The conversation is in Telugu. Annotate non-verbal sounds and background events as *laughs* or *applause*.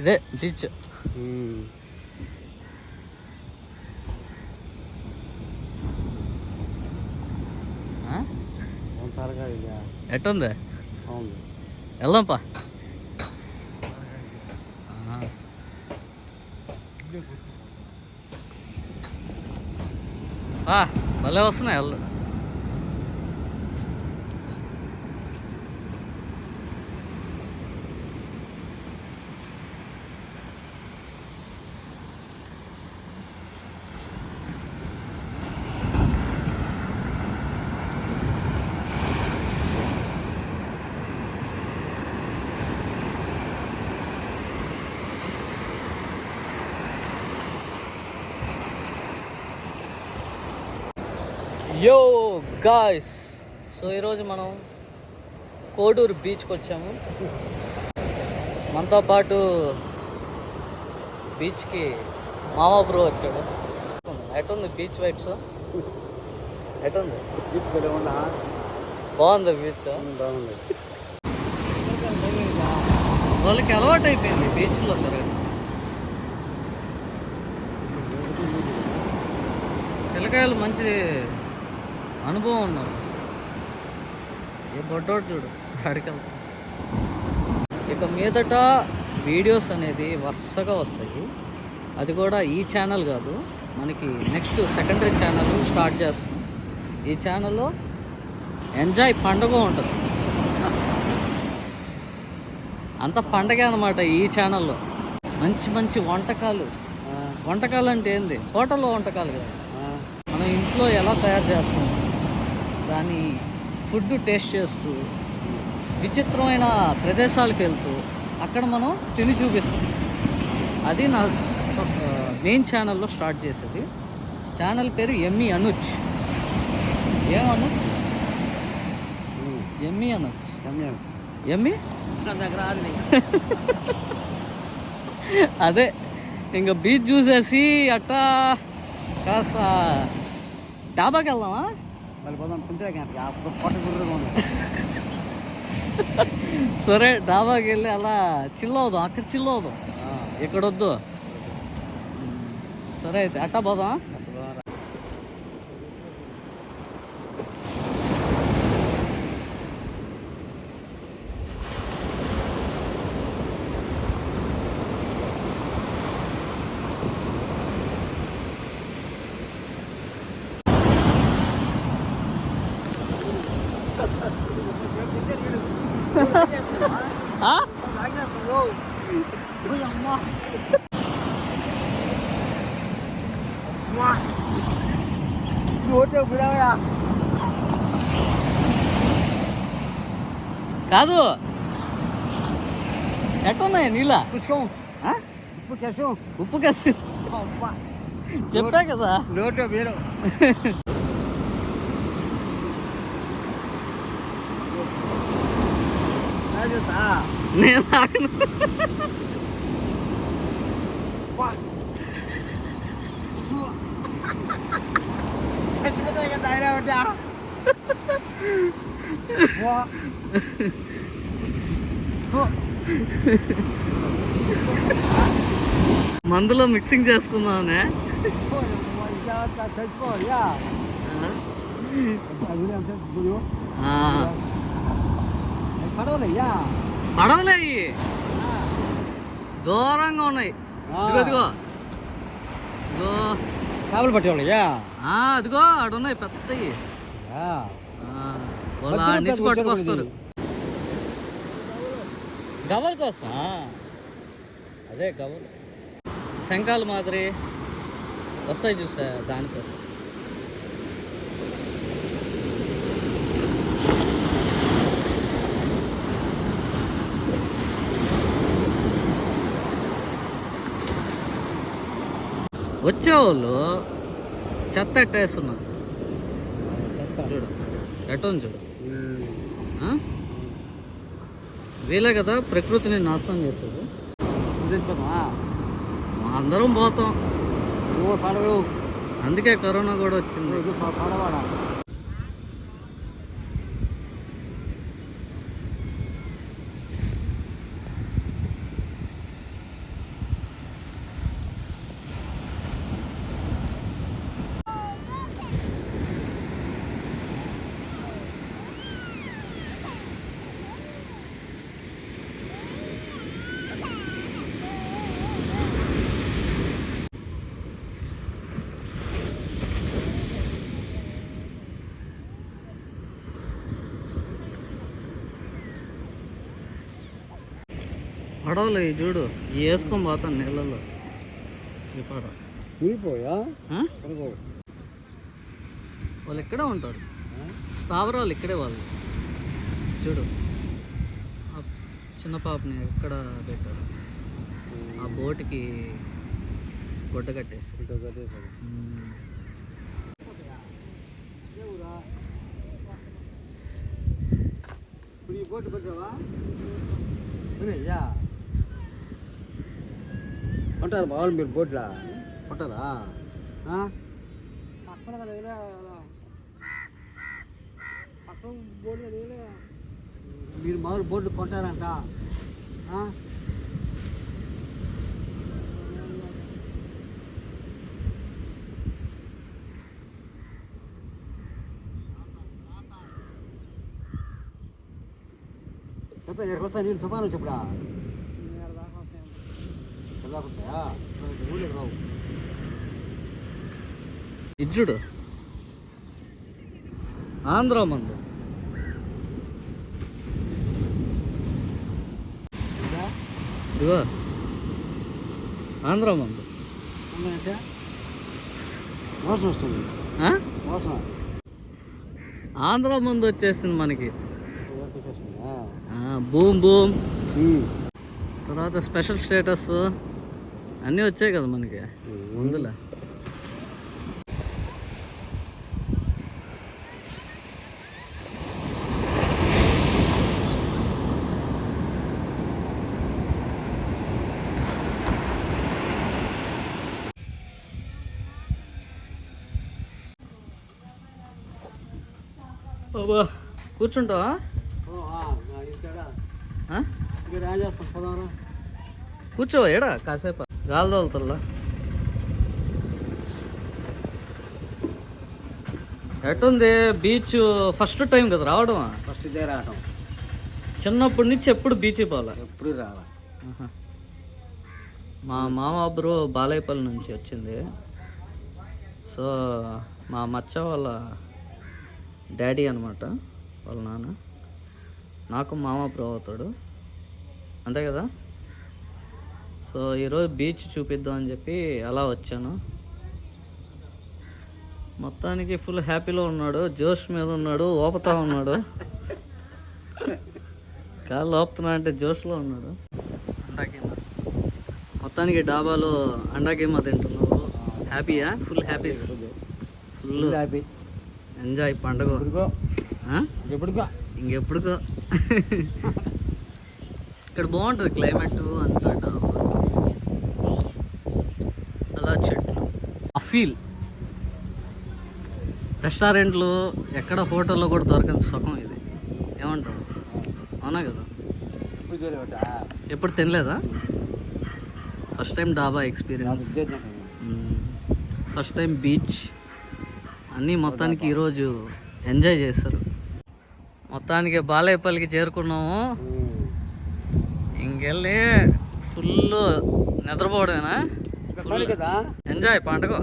ఇది బీచ్ ఎట్టుంది? వెళ్దాంపా. భలే వస్తున్నాయి వెళ్ళు యో గాయ్స్ సో ఈరోజు మనం కోడూరు బీచ్కి వచ్చాము. మనతో పాటు బీచ్కి మామ బ్రో వచ్చాడు. ఎటుంది బీచ్ వైబ్స్? ఎటుంది బీచ్ బాగుంది? బీచ్. బాగుంది. వాళ్ళకి అలవాటు అయిపోయింది బీచ్లో తిరగడం. పిల్లకాయలు మంచి అనుభవం ఉన్నారు ఏ బొడ్డోడు చూడు అడికెళ్తా ఇక మీదట వీడియోస్ అనేది వరుసగా వస్తాయి. అది కూడా ఈ ఛానల్ కాదు మనకి నెక్స్ట్ సెకండరీ ఛానల్ స్టార్ట్ చేస్తాం. ఈ ఛానల్లో ఎంజాయ్ పండుగ ఉంటుంది. అంత పండగే అనమాట ఈ ఛానల్లో. మంచి మంచి వంటకాలు. వంటకాలు అంటే ఏంది? హోటల్లో వంటకాలు కాదు. మనం ఇంట్లో ఎలా తయారు చేస్తాం? దాని ఫుడ్ టేస్ట్ చేస్తూ విచిత్రమైన ప్రదేశాలకు వెళ్తూ అక్కడ మనం తిని చూపిస్తాం. అది నా మెయిన్ ఛానల్లో స్టార్ట్ చేసేది. ఛానల్ పేరు ఎమ్మి అనుజ్. ఏం అనుజ్? ఎమ్మి అనొచ్చు ఎమ్మి దగ్గర *laughs* అదే ఇంకా బీచ్ చూసేసి అట్టా కాస్త డాబాకి వెళ్దామా? మళ్ళీ పోదాం కుంటే అప్పుడు పొట్ట గుర్రగా ఉంది సరే డాబాకి వెళ్ళి అలా చిల్ అవుదాం అక్కడ చిల్ అవుదాం ఇక్కడ వద్దు సరే అయితే అట్టా పోదాం కాదు. ఎట్టున్నాయి నీళ్ళ? పుష్కం? ఉప్పు కేసం ఉప్పు కసి చెప్పా కదా. నోట్లో వీరు. నేను మందులో మిక్సింగ్ చేసుకుందామనే. పడవలే దూరంగా ఉన్నాయి. ఇదిగో. ఇదిగో. చేపలు పట్టేవాళ్ళయ్యా? అదిగో ఆడ ఉన్నాయి పెద్దవి పట్టుకొస్తారు. గవల కోసం అదే గవలు శంఖాలు మాదిరి. వస్తాయి చూసా దానికోసం. వచ్చేవాళ్ళు చెత్త ఎట్టేస్తున్నారు. చూడు ఎట్టుంది చూడు? వీలే కదా ప్రకృతిని నాశనం చేసేది. అందరం పోతాం. అందుకే కరోనా కూడా వచ్చింది. పడవాడా? పడవలు చూడు. వేసుకొని పోతాను నీళ్ళలో. ఈ పడవ? వాళ్ళు ఇక్కడే ఉంటారు. స్థావరాలు ఇక్కడే వాళ్ళు. చూడు. చిన్న పాపని ఎక్కడ పెట్టారు? ఆ బోటుకి గుడ్డ కట్టేసి. ఇప్పుడు ఈ బోటు పెట్టావా? ఉంటారు మామూలు మీరు బోట్లా. బోట్ మీరు మామూలు బోట్లు కొంటారంట. ఎక్కడికి వస్తా నేను తుఫాను చెప్పుడా చూడు. ఆంధ్ర మందు. ఇదిగో. ఆంధ్ర మందు. ఆంధ్ర మందు వచ్చేసింది మనకి. Boom boom. తర్వాత స్పెషల్ స్టేటస్. అన్నీ వచ్చాయి కదా మనకి. ముందులే. బాబా కూర్చుంటావా? కూర్చోవా ఏడా? కాసేపు. గాలి తోలుతుల్లా ఎట్టుంది బీచ్ ఫస్ట్ టైం కదా రావడం? ఫస్ట్ ఇదే రావటం. చిన్నప్పటి నుంచి ఎప్పుడు బీచ్ పోలే ఎప్పుడు రావా ఆహా. మా మామ బ్రో బాలాయపల్లి నుంచి వచ్చింది. సో మా మచ్చ వాళ్ళ డాడీ అనమాట వాళ్ళ నాన్న. నాకు మామ బ్రో అవుతాడు. అంతే కదా? సో ఈరోజు బీచ్ చూపిద్దాం అని చెప్పి అలా వచ్చాను. మొత్తానికి ఫుల్ హ్యాపీలో ఉన్నాడు జోష్ మీద ఉన్నాడు ఓపతా ఉన్నాడు. కాళ్ళు ఓపుతున్నా అంటే జోష్లో ఉన్నాడు. అండాకీమా మొత్తానికి డాబాలో అండాకీమా తింటున్నావు. హ్యాపీయా full happy full happy enjoy పండుగ? ఎప్పుడుకో? ఇంకెప్పుడుకో? ఇక్కడ బాగుంటుంది క్లైమేట్ అంతా డాబా అలా చెట్లు ఆ ఫీల్. రెస్టారెంట్లు ఎక్కడ హోటల్లో కూడా దొరకని సుఖం ఇది. ఏమంటావు? అవునా కదా? ఎప్పుడు ఎప్పుడు తినలేదా? First time dhaba experience. First time beach. అన్నీ మొత్తానికి ఈరోజు ఎంజాయ్ చేస్తారు మొత్తానికి బాలేపల్లికి చేరుకున్నాము. ఇంకెళ్ళి ఫుల్ నిద్రపోవడమేనా? ఇక్కడ పని కదా ఎంజాయ్ పండుగ